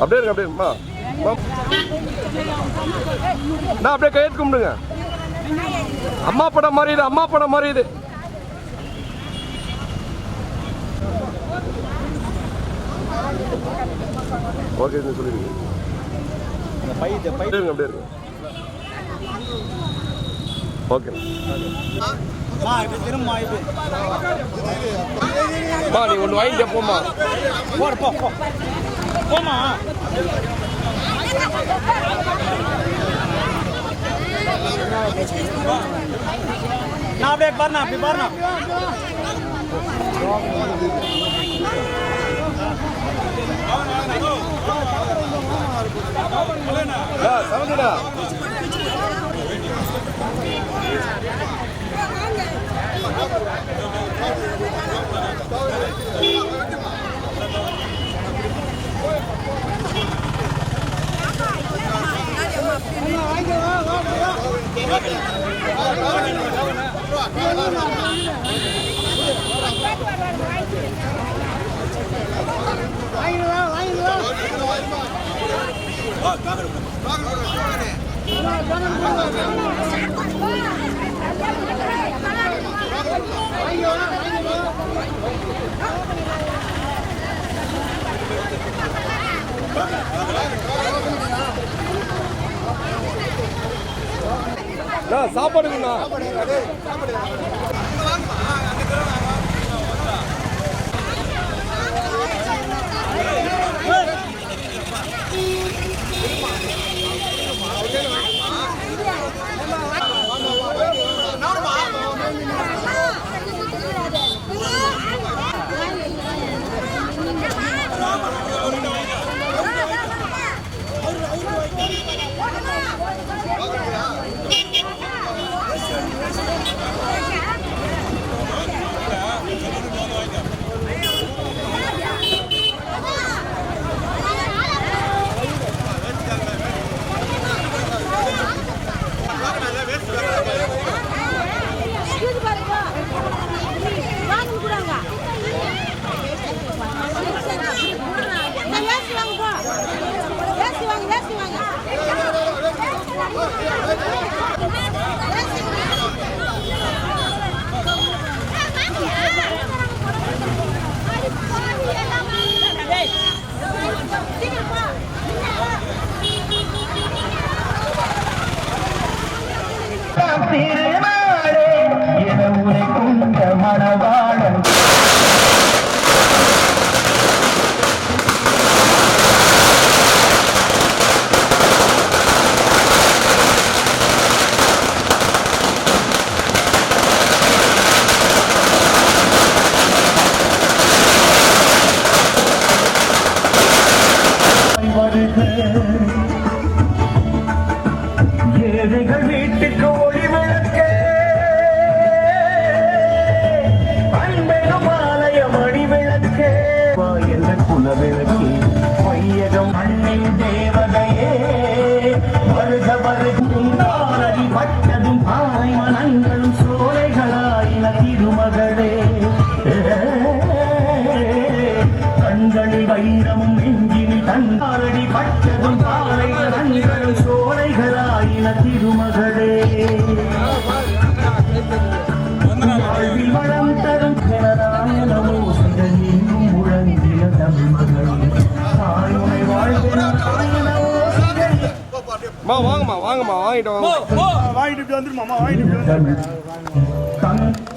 அப்படியே இருக்கு அப்படியே. நான் அப்படியே கையெழுத்து கும்பிடுங்க. அம்மா படம் மாதிரி இது அம்மா படம் மாதிரி இது. ஓகே சொல்லிடுங்க. அப்படியே இருக்கு ஓகே. அம்மா நீ ஒன்று வாங்கிட்டு போம்மா போடு போ போ போமா நான் அப்படியே பாருண்ணா அப்படி பாருண்ணா. சமந்தடா நான் சாப்பாடுங்கண்ணா. என்ற விளக்கி பொய்யகம் மண்ணின் தேவதையே. வருக வருகின்றாரடி பட்டதும் பாறை மனங்களும் சோலைகளாயின திருமகளே. கண்களில் வைரமும் நெஞ்சினி தந்தாரடி பட்டதும் பாறை மனங்களும் சோலைகளாயின திருமகளே. வாழ்வில் வளம் அம்மா வாங்கம்மா வாங்கம்மா வாங்கிட்டு வாங்க வாங்கிட்டு இப்படி வந்துருமா வாங்கிட்டு இப்படி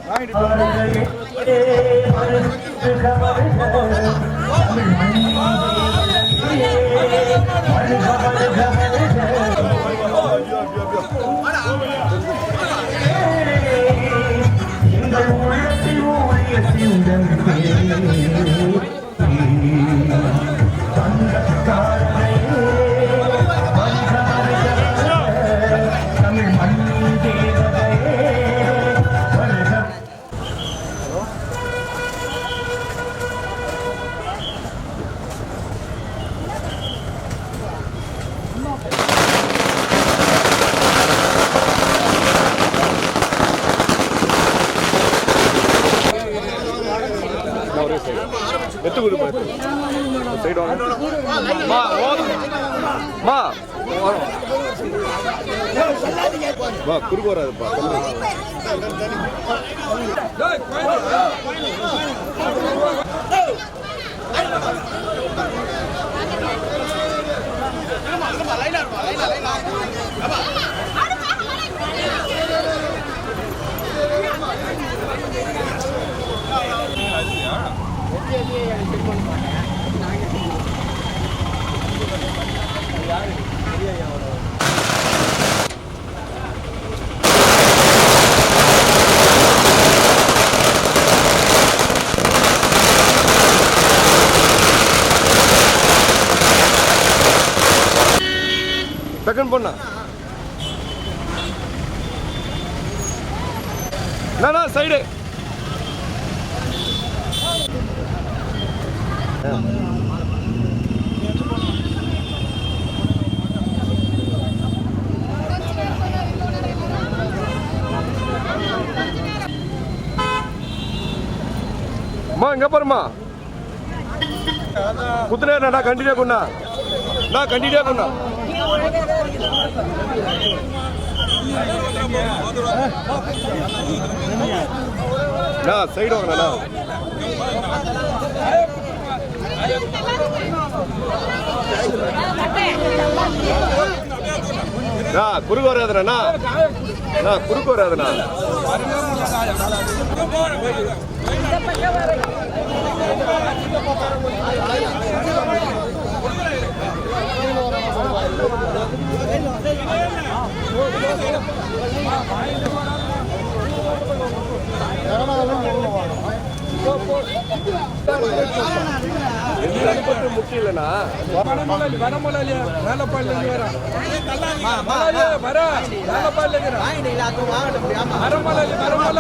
வாங்கிட்டு இப்படி வந்துரு. வருகையே வருக ஒரே சைடு எத்து குடு பார்த்து சைடு வாங்க மா ஓதும் மா வா குறுக்கு வராதுப்பா டக்குன்னு பொண்ணா? நானா சைடு அம்மா இங்க பாருமா குத்துனே நான் கண்டினியூ கொண்டா நான் கண்டினியூ கொண்டா சைடு வாங்கண்ணா நான் குறுக்கு வராதுண்ணா நான் குறுக்கு வராதுண்ணா. எல்லாருக்கும் முக்கியம் இல்லைண்ணா வனமுலாளி வனமுலாளியா வேலைப்பாடிலேருந்து வரான் மரமுலாளி வரா வேலைப்பாடிலேருந்து வரமுலாளி வரமுலாளி